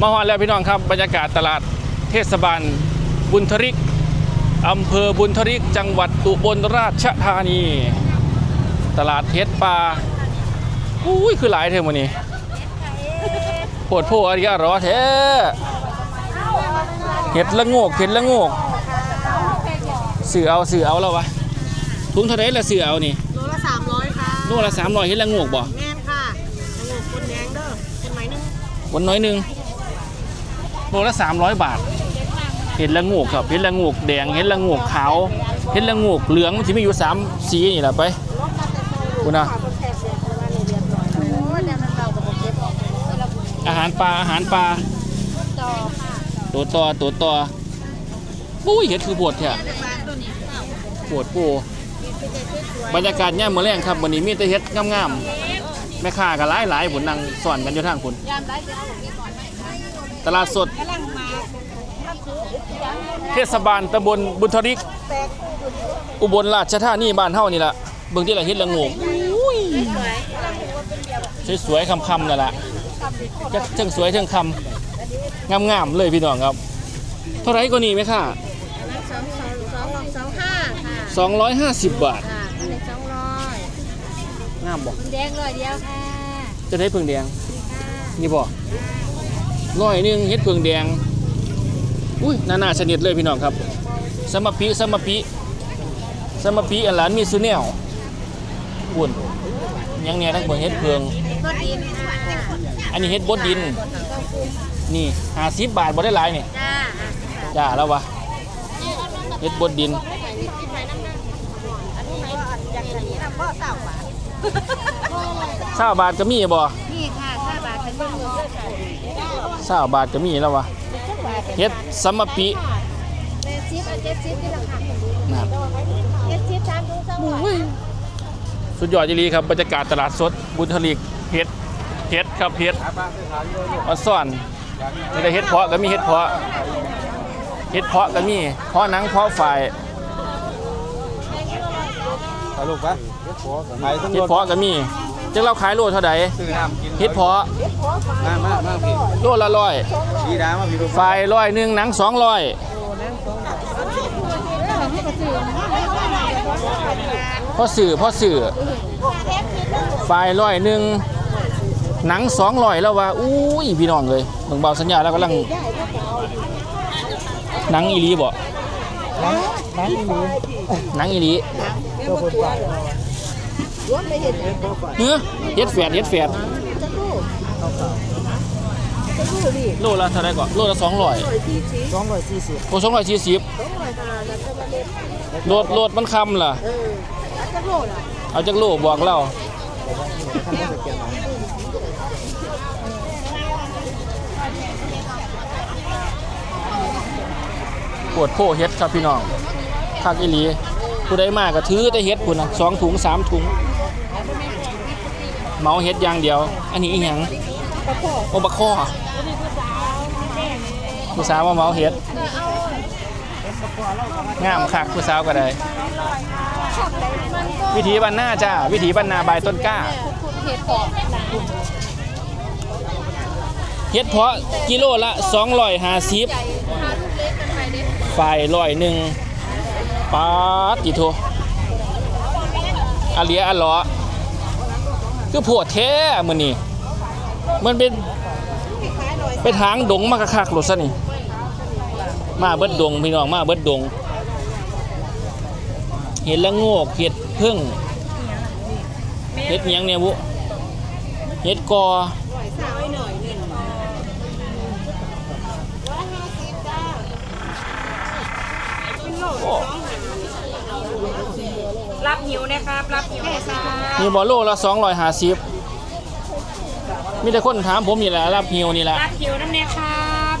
มาฮอดแล้วพี่น้องครับ บรรยากาศตลาดเทศบาลบุญทริกอำเภอบุญทริกจังหวัดอุบลราชธานี ตลาดเทศปลาอุ้ยคือหลายเท่ามันนี้ปวดโพอะไรกันหรอแท้เห็ดละโงกเห็ดละโงกสื่อเอาสื่อเอาแล้ววะถุงเท่าไรละสื่อเอานี่ โลละสามร้อยเห็ดละโงกบ่แม่นค่ะโอ้โหคนแดงเด้อคนไหนนึงวันน้อยหนึ่งโลละสามร้อยบาท เห็ดละโงกครับ เห็ดละโงกแดง เห็ดละโงกขาว เห็ดละโงกเหลืองมันจะมีอยู่สามสีนี่แหละไปคุณนะคนแทบเสียคนว่าในเรียบร้อยโอ้ยเนี่ยมันเรากับผมเก็บออกแล้วผมอาหารปลาอาหารปลาต่อค่ะตัวต่อตัวต่ออุ้ยเห็ดคือปวดแท้บ้านตัวนี้ปวดปู บรรยากาศย่ามมื้อแรงครับวันนี้มีแต่เห็ดงามๆแม่ค้าก็หลายหลายๆผลนั่งสอนกันอยู่ทางผลยามได้จะเอาผมมีก่อนไหมคะตลาดสดกำลังมาเทศบาลตำบลบุญทริกแตกอุบลราชธานีบ้านเฮานี่ล่ะเบิ่งที่ละเฮ็ดละโงกสวยสวยๆคำๆนั่นล่ะจะเทิงสวยเทิงคำงามๆเลยพี่น้องครับ เท่าไหร่ก็นี่ไหมค่ะอันนั้นสองสองสองสองห้าค่ะ250 บาท ค่ะ อันนี้สองร้อยงามบ่คุณแดงร้อยเดียวค่ะจะได้เพิ่งแดงค่ะนี่บ่ร้อยหนึงเฮ็ดเพิ่งแดงอุ้ยนานาชนิดเลยพี่น้องครับ สมปิสมปิสมปิอันหลานมีสุแนวปุ่นยังเนี่ยทั้งเบิ่งเฮ็ดเพิ่งก็ดีค่ะอันนี้เฮ็ดบดดิน นี่50บาทบ่ได้หลายนี่จ้าจ้าแล้ววะเฮ็ดบดดิน อยากใส่น้ำ พ่อสาวหวานเศร้าบาทก็มีบ่นี่ค่ะห้าบาทเป็นเรื่องเงินเศร้าบาทก็มีแล้ววะเฮ็ดสัมมปิเจ็ดสิบเจ็ดสิบที่ราคานั่นเจ็ดสิบสามถุงสองร้อยสุดยอดจริงๆครับบรรยากาศตลาดสดบุญทลีกเฮ็ดเฮ็ดครับเฮ็ดออนซ่อนมีแต่เฮ็ดเพาะก็มีเฮ็ดเพาะเฮ็ดเพาะก็มีเพาะหนังเพาะฝ่ายถ่ายรูปปะ ถ่ายทั้งเฮ็ดรถเพาะก็มีจังเราขายโลเท่าใดซื้อน้ำกินเฮ็ดเพาะมามามาพี่โลละร้อยชี้ดามาพี่รูปฝ่ายร้อยหนึงหนังสองร้อยพ่อสื่อพ่อสื่อฝ่ายร้อยหนึ่งหนังสองร้อยแล้วว่าอุ้ยพี่น้องเลยเบิ่งเบาสัญญาแล้วกำลังหนังอีหลีบ่น้ำหมูหนังอีหลี ตัวคนตายเฮ้ยเฮ็ดแฝดเฮ็ดแฝดโลละเท่าไหร่ก่อนโลละสองร้อยสองร้อยสี่สิบโอ้สองร้อยสี่สิบโหลดโหลดมันคำล่ะเอาจากโลบอกเราปวดโพเฮ็ดครับพี่น้องคักอีหลีผู้ใดมาก็ถือแต่เฮ็ดพุ่นนะสองถุงสามถุง เมาเฮ็ดอย่างเดียว อันนี้อีหยังโอ้บะข้อผู้สาวมาเมาเฮ็ดงามคักผู้สาวก็ได้ วิถีบ้านหน้าจ้า วิถีบ้านนาบต้นกล้าเฮ็ดเพาะกิโลละ250หาลูกเล็กกันไปดิฝ่ายร้อยหนึ่งปาติโทอาเลียอัลลอ คือโพดแท้มือนี้มันเป็นไปทางดงมากคักๆโลดซะนี่ มาเบิดดงพี่น้องมาเบิดดง เห็ดละโงกเห็ดพึ่งเห็ดยังเนี่ยบุเห็ดกออยหนึ่งโอ้ รับหิวนะครับ รับหิวนะครับนี่บอโลละ250มีแต่คนถามผมนี่แหละรับฮิวนี่แหละรับหิวน้ำเนี่ยครับ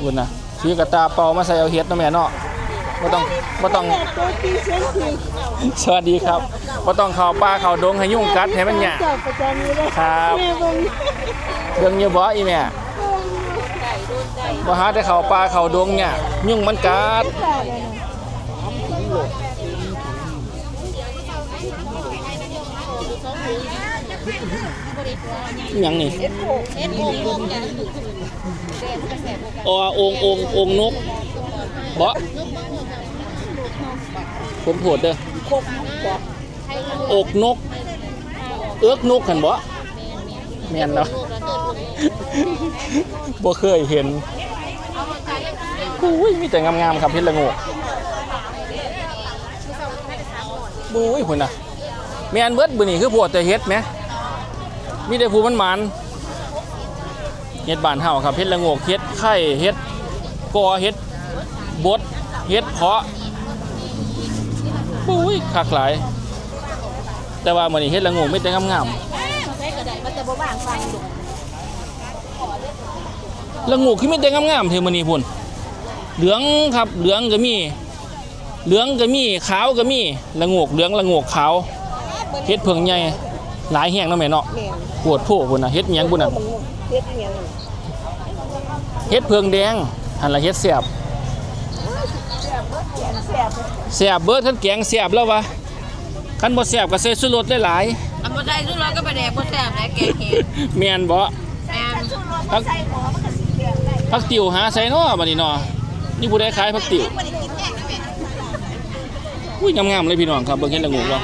คุณนะถือกระตาเป่ามาใส่เอาเฮ็ดเนาะแม่เนาะบ่ต้องบ่ต้อง สวัสดีครับบ่ต้องเข้าป่าเข้าดงให้ยุ่งกัดให้มันหยาครับเรื่องอยู่บ่อีแม่ บ่หาแต่เข้าป่าเข้าดงหยายุ่งมันกัดอิหยังนี่เอ็ดโอ่งโอ่งอย่างอ๋อองค์องค์องค์นกบ่ผมโผดเด้อกบอกนก เอื้อกนกกันบ่แม่นเนาะบ่เคยเห็น อุ้ยมีแต่งามๆครับเพชรละงกบุ้ยพุ่นน่ะแมนเบิดมื้อนี้คือพวกแต่เฮ็ดแหมมีแต่ผู้มันหมานเฮ็ดบานเฮาครับเพชรละงกเฮ็ดไข่เฮ็ดกอเฮ็ดบดเฮ็ดเพาะบุ้ยคักหลาย แต่ว่ามื้อนี้เฮ็ดละงกมีแต่งามๆใช้กระไดมันจะบ่ว่างฟังดูละงูคือมีแต่งามๆเทมันนี่พุ่น เหลืองครับเหลืองก็มี เหลืองก็มีขาวก็มีละงูเหลืองละงูขาวเฮ็ดเพิงใหญ่หลายแห้งเนาะแม่เนาะแม่นปวดโพพุ่นน่ะเฮ็ดหยังพุ่นน่ะเฮ็ดอย่างนั้นเฮ็ดเพิงแดงหั่นละเฮ็ดแซ่บแซ่บแซ่บเบิดคันแกงแซ่บแล้ววะคันบ่แซ่บก็ใส่ชูรสหลายอันบ่ได้สุดเราก็ไปแดกบ่แซ่บนะแกงเห็ดๆแม่นบ่แม่นผักผักติ๋วหาใส่เนาะบัดนี้เนาะ นี่ผู้ใดขายผักติ๋วอุ้ยงามๆเลยพี่น้องครับเบิ่งเฮ็ดละงูเนาะ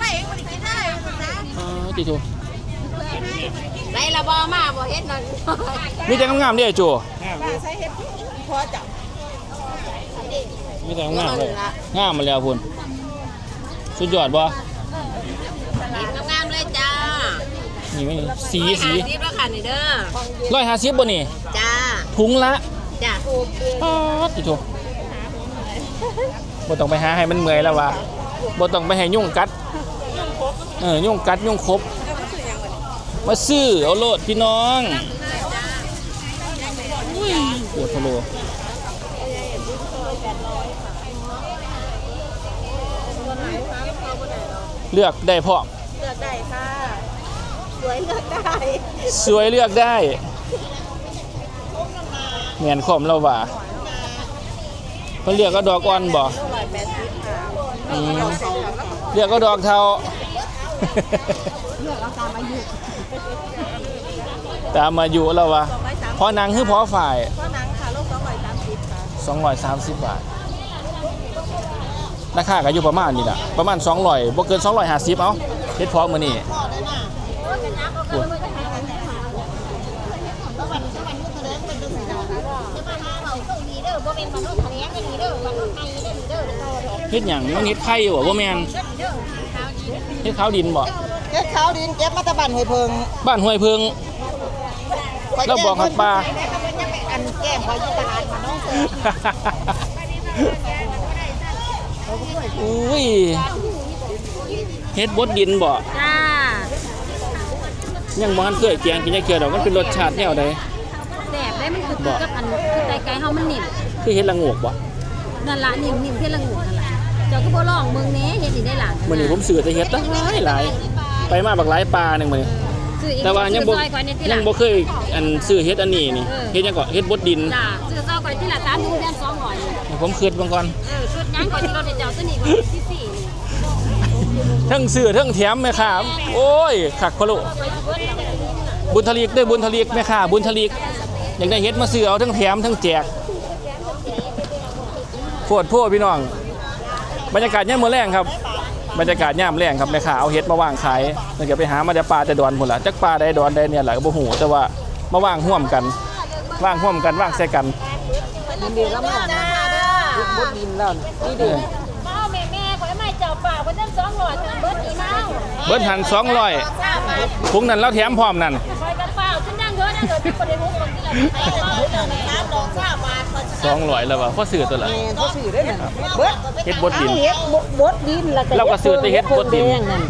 ไปบ่ได้กินได้อ๋อติโตไรละบ่มาบ่เฮ็ดนั่นมีแต่งามๆเด้อโจใช้เฮ็ดพอจับมีแต่งามเลยงามมาแล้วพุ่นสุดยอดบ่งามๆเลยจ้านี่ไม่สีสีรีบแล้วค่ะนี่เด้อร้อยห้าสิบบ่นี่จ้าถุงละ จ้าป๊าดติโตบ่ต้องไปหาให้มันเมื่อยแล้วว่ะบ่ต้องไปให้ยุ่งกัดเออยุ่งกัดยุ่งครบมาซื้อเอาโลดพี่น้องอุ้ยปวดทะโลเลือกได้พร้อมเลือกได้ค่ะ สวยเลือกได้ สวยเลือกได้ เมียนคมเราว่าเพิ่นเลือกก็ดอกอ่อนบ่ร้อยแปดสิบค่ะอืมเลือกก็ดอกเทาเลือกเอาตามอายุตามาอยู่แล้ววะสองร้อยสาพอหนังคือพอฝ่ายก็หนังค่ะโลกสองร้อยสามสิบค่ะ230บาทราคาก็อยู่ประมาณนี้แหละประมาณ200บ่เกิน250เอาเฮ็ดพอมื้อนี้ เฮ็ดหยังมันเฮ็ดไข่บ่บ่แม่นเฮ็ดขาวดินบ่เก็บขาวดินเก็บมาตะบันห้วยเพิงบ้านห้วยเพิง แล้วบอกให้ป้าอันแก้มเขาอยู่ตลาดมาน้องเสืออุ้ยเฮ็ดบดดินบ่จ้ายังบ่ทันเคยแกงกินจักเทื่อดอกมันเป็นรสชาติแนวใด แสบได้มันคือคือกับอันคือไตไก่เฮามันนิ่ม คือเฮ็ดละโงกบ่นั่นล่ะนิ่มนิ่มเท่ละงูนั่นล่ะเจ้าก็บ่ลองเมืองแหน่เฮ็ดนี่ได้หลานมื้อนี้ผมซื้อแต่เฮ็ดหลายหลายไปมาบักหลายปลาหนึงมื้อนี้ซื้ออีกแต่ว่ายังบ่ซื้อซอยก่อนเนี่ยที่หยัลังงบ่เคยอันซื้อเฮ็ดอันนี้นี่เออเฮ็ดหยังก็เฮ็ดบดดินจ้าซื้อซอยก่อนที่ละ3มื้อเดือน200นี่ผมคิดเบิ่งก่อนเออชุดยังก่อนที่เราจะเจ้าตัวนี้ก่อนที่สี่นี่ทั้งซื้อทั้งแถมแม่ค้าโอ้ยคักพะโลบุญทลีกเด้อบุญทลีกแม่ค้าบุญทลีกอยากได้เฮ็ดมาซื้อเอาทั้งแถมทั้งแจก โพดโพดพี่น้อง บรรยากาศย่ามมื้อแรงครับ บรรยากาศย่ามแรงครับแม่ค้าเอาเฮ็ดมาวางขายเพิ่นก็ไปหามาจากป่าแต่ดอนพุ่นล่ะจักป่าใดดอนใดเนี่ยแหละก็บ่ฮู้แต่ว่ามาวางร่วมกันวางร่วมกันวางใส่กันดินดีแล้วมันบดดินแล้วนี่เอดิอเมาแม่แม่ขอให้ไม่เจ้าป่าวันนั้น200ถึงเบิดอีเมาเบิดหัน200ถุงนั้นเราแถมพร้อมนั่น คอยกันเปล่าฉันนั่งเยอะนั่งเยอะที่ประเด็นมุกคนที่เราไปเมาเดินน้ำดอกข้าวบาท200แล้วว่ะพอซื้อตัวละ แม่นเขาซื้อได้นั่นเบิดเฮ็ดบดดินเฮ็ดบดดินแล้วเราก็ซื้อแต่เฮ็ดบดดิน แงนั่น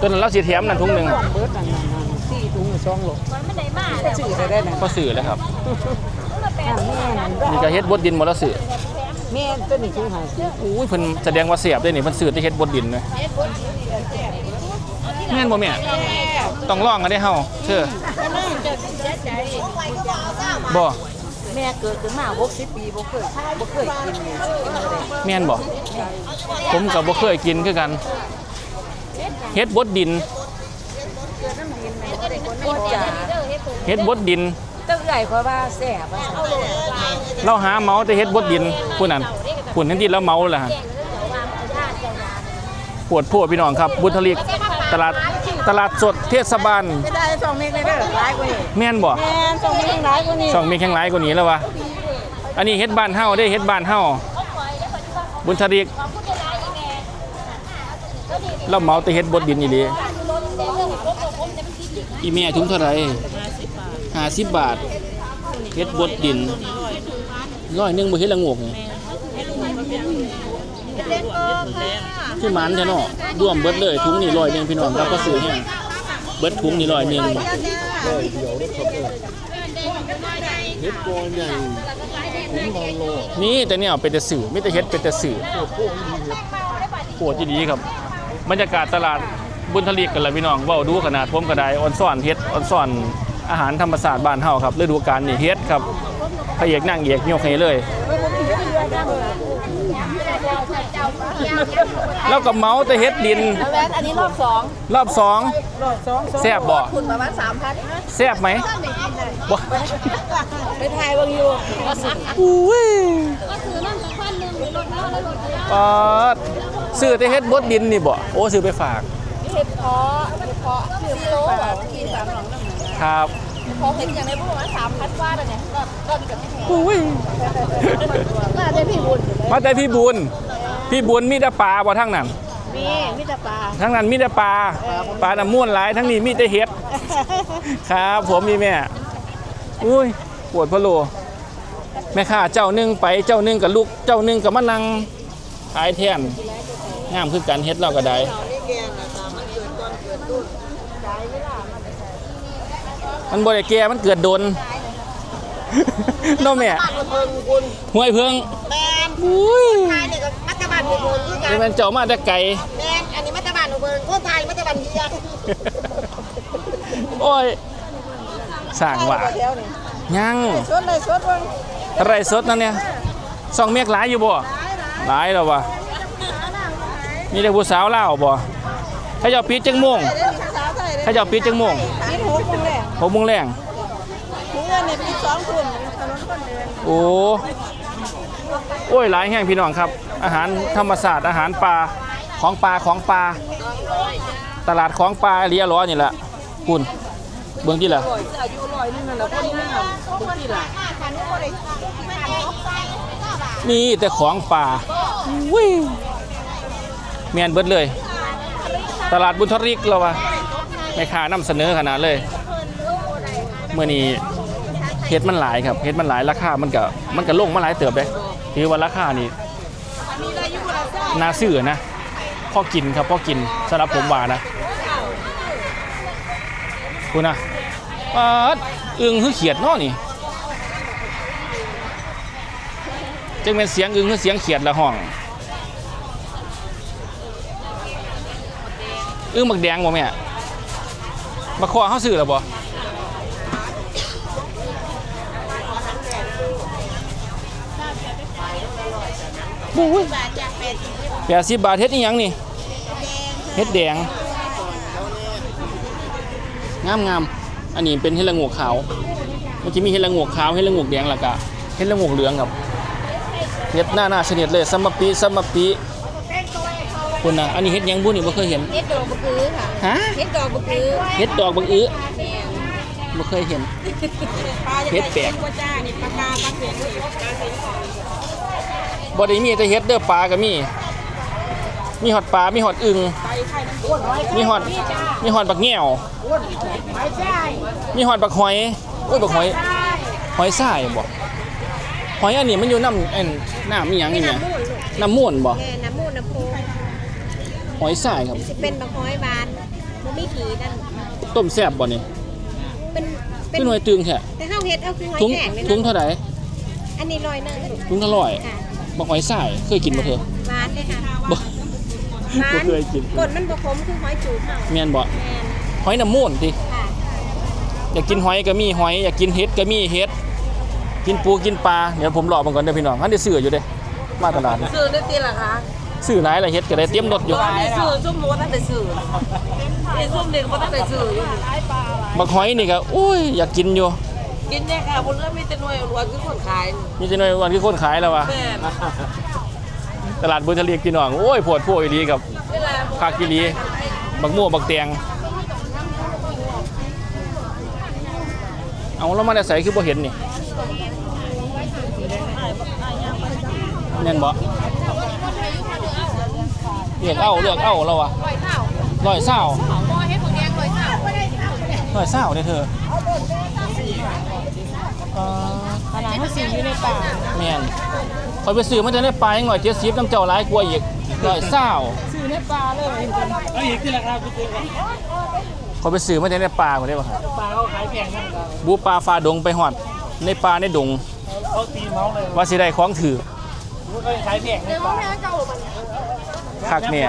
ตัวนั้นเราสิแถมนั่นถุงหนึงเบิดนั่นนั่นนั่นสี่ถุงสองโลมันไม่ได้มาก็ซื้อได้ได้นั่นพอซื้อแล้วครับนั่นแม่นั่นนี่ก็เฮ็ดบดดินหมดแล้วซื้อแม่ตัวนี้ถุงหาสิอุ้ยเพิ่นแสดงว่าเสียบได้นี่เพิ่นซื้อแต่เฮ็ดบดดินเลยแม่นบ่แม่ต้องลองกันได้เฮาเชื่อบ่ แม่เกิดขึ้นมา60ปีบ่เคยบ่เคยกินเลยแม่นบ่ผมกับบ่เคยกินคือกันเฮ็ดบดดินโคตรจ๋าเฮ็ดบดดินตั้งใหญ่เพราะว่าแซ่บว่าซั่นเราหาเมาแต่เฮ็ดบดดินผู้นั้นผู้นั้นที่เราเมาแหละฮะปวดพวกพี่น้องครับ บุญทลิกตลาด ตลาดสดเทศบาลไม่ได้สองเมกเลยเด้อหลายกว่านี้แม่นบ่แม่นสองเมกหลายกว่านี้ช่องมีแข่งหลายกว่านี้แล้ววะอันนี้เฮ็ดบ้านเฮาได้เฮ็ดบ้านเฮาบุญทลิกเราเมาแต่เฮ็ดบดดินอีหลีอีแม่ถุงเท่าไหร่50บาทเฮ็ดบดดินร้อยหนึงบ่เฮ็ดละงวกนี่ คือหมันแท้เนาะรวมเบิดเลยถุงนี่ร้อยหนึงพี่น้องเราก็ซื้อเนี่ยเบิดถุงนี่ร้อยหนึงเฮ็ดกอนใหญ่ผมนอนรอนี่แต่เนี่ยเป็นแต่สื่อไม่แต่เฮ็ดเป็นแต่สื่อโคตรดีครับบรรยากาศตลาดบุญทลีกกันละพี่น้องเว้าดูขนาดผมก็ไดออนซ่อนเฮ็ดออนซ่อนอาหารธรรมศาสตร์บ้านเฮาครับฤดูกาลนี่เฮ็ดครับพระเอกนางเอกโยกให้เลย แล้วก็เมาแต่เฮ็ดดิน แล้วแวนอันนี้รอบสองรอบสองรอบสองแซ่บบ่คุณประมาณสามพันแซ่บไหมบ่ไปถ่ายเบางอยู่อุ้ยปอดซื้อแต่เฮ็ดบดดินนี่บ่โอ้ซื้อไปฝากเห็ดเพาะเห็ดเพาะคือโลแบบที่สามหลังนั่นครับพอเห็นอย่างไรพวกประมาณสามพันว่าเนี่ยก็ก็ดีกับพี่แพงอุ้ยน่าจะพี่บุญมาแต่พี่บุญ พี่บุญมีแต่ปลาบ่ทั้งนั้นมีมิตรปลาทั้งนั้นมีแต่ปลาปลาน้ำม่วนหลายทั้งนี้มีแต่เห็ดครับผมมีแม่อุ้ยปวดพะโลแม่ค้าเจ้าหนึงไปเจ้าหนึงกับลูกเจ้าหนึงกับมานั่งขายแทนงามคือกันเฮ็ดเราก็ได้มันบ่ได้แก่มันเกิดโดนน้องแม่ห้วยเพิงแมนอุ้ย ไทยนี่ก็มัตตบันอุบลคือกันี่นมันเจ้ามาแต่ไกลแมนอันนี้มัตตบันอุบลคนไทยมัตตบันเฮียโอ้ยสร้างว่าเดี๋ยวนี่ยังชดเลยชดว่างอะไรสดนั่นเนี่ยสองเมียกหลายอยู่บ่หลายแล้ววะมีแต่ผู้สาวเล่าวบ่เขาเจ้าปิดจังโมงเดี๋ยวมีสาวไทยเลยเขาเจ้าปิดจังโมงนี่หกโมงแรกหกโมงแรงถึงเงินเนี่ยปีสองทุ่มถนนคนเดินโอ้โอ้ยหลายแห่งพี่น้องครับ อาหารธรรมศาสตร์อาหารปลาของปลาของปลาตลาดของปลาอริยร้อนี่แหละคุณเบื้องที่ล่ะมีแต่ของป่าวิเมียนเบิดเลย ตลาดบุญทริกเราวะแม่ค้านำเสนอขนาดเลยเมื่อนี้เฮ็ดมันหลายครับเฮ็ดมันหลายราคามันก็มันก็ลงมาหลายเติบเลย ถือว่าราคานี่น่าซื้อนะพอกินครับพอกินสำหรับผมว่านะคุณนะปาดอึงคือเขียดเนาะนี่จึงเป็นเสียงอึงคือเสียงเขียดละห้องอึ้งบักแดงบ่แม่บักคอเขาซื้อแล้วบ่ แปดสิบบาทเฮ็ดอีหยังนี่เฮ็ดแดงงามงามๆอันนี้เป็นเฮ็ดละโงกขาวมันจะมีเฮ็ดละโงกขาวเฮ็ดละโงกแดงแล้วก็เฮ็ดละโงกเหลืองครับเฮ็ดหน้าหน้าชนิดเลยซัมมะปีซัมมะปีคุณนะอันนี้เฮ็ดหยังบุนี่บ่เคยเห็นเฮ็ดดอกบกือค่ะฮะเฮ็ดดอกบกือเฮ็ดดอกบักอื้อบ่เคยเห็นเฮ็ดแปลกว่าจ้านี่ปลากาปลาเขียนนี่ปลาเขียนของ บ่ได้มีแต่เฮ็ดเด้อปลาก็มี มีหอดปลา มีหอดอึ่งไปไข่มันอ้วนน้อยมีหอด มีหอดบักแง่วไปใช่มีหอดบักหอยโอ้ยบักหอย หอยทรายบ่หอยอันนี้มันอยู่น้ำอันน้ำมีหยังนี่แหมน้ำม่วนบ่แม่น้ำมูกน้ำโพหอยทรายครับ สิเป็นบักห้อยบานบ่มีขีนั่นต้มแซ่บบ่นี่เป็นเป็นคือหน่วยตึงแท้แต่เฮาเฮ็ดเอาคือหอยถุงแข็งเลยถุงนะเท่าใดอันนี้ลอยหนึงถุงเท่าร้อยค่ะ บักหอยทรายเคยกินบ่เธอหวานเลยค่ะบ่หวาบ่นเคยกินกดมันบ่ขมคือหอยจูบเฮาแม่นบ่แม่นหอยน้ำมูนติค่ะอยากกินหอยก็มีหอยอยากกินเห็ดก็มีเห็ดกินปูกินปลาเดี๋ยวผมรอมันก่อนเด้อพี่น้องอันนี้ซื้ออยู่เด้มาตลาดนี่ซื้อได้ตีละคะซื้อหลายละเฮ็ดก็ได้เตรียมรถอยู่ตอนนี้ซื้อซุ่มบ่ทันได้ซื้อไอ้ซุ่มเด็กบ่ทันได้ซื้ออยู่บักหอยนี่ก็อุ้ยอยากกินอยู่ กินแน่ค่ะบ่เหลือมีแต่หน่วยรวยคือคนขายมีแต่หน่อยวันคือคนขายแล้ววะแม่ตลาดบุญทะเลพี่น้องโอ้ยโพดโพอีหลีกับเวลาคากิลีบักม่วงบักแตงเอาแล้วมาได้ใส่คือบ่เห็นนี่แน่นบ่เลือกเอาเลือกเอาแล้ววะร้อยเศร้าพอเฮ็ดผงแดงเลยค่ะร้อยเศร้าเด้อเธอ ขนาด เขาซื้ออยู่ในป่าแม่นคอยไปซื้อมาจะได้ปลายังหน่อยเจ็ดสิบน้ำเจ้าหลายกว่าอีกร้อยเศร้าซื้อในป่าเลยคอยไปซื้อมาจะได้ปลาคนได้ป่ะครับปลาเขาขายแพงนั่นก็บูปลาฟ้าดงไปหอดในปลาในดงเขาตีเมาเลยว่าสิได้ของถือเขาขายแพงเดี๋ยวแม่เก่ามันคักเนี่ย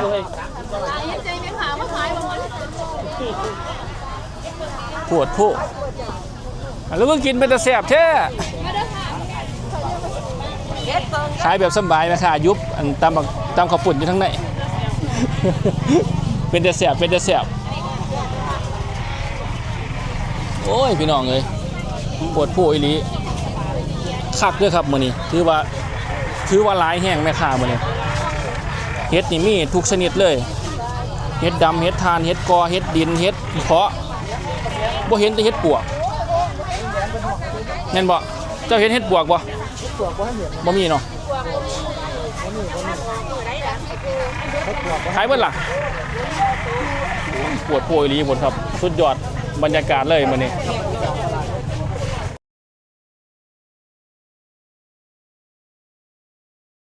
เฮ็ดใจไม่ขามาขายบางวันปวดผู้แล้วมึงกินเป็นตะแสบแท้เฮ็ดเบิ่ง ขายแบบสบายไหมคะยุบอันตามบักตามข้าวปุ่นอยู่ทั้งในเป็นตะแสบเป็นตะแสบโอ้ยพี่น้องเลยปวดผู้อีหลีคักด้วยครับมือนี้ถือว่าถือว่าหลายแห้งแม่ค้ามือนี้เฮ็ดนี่มีทุกชนิดเลยเฮ็ดดำเฮ็ดทานเฮ็ดกอเฮ็ดดินเฮ็ดเพาะบ่เห็นแต่เฮ็ดปวกแม่นบ่เจ้าเห็นเฮ็ดปวกบ่ บ่มีเนาะขายเบิดล่ะปวดโพยลีหมดครับ สุดยอดบรรยากาศเลยมื้อนี้เ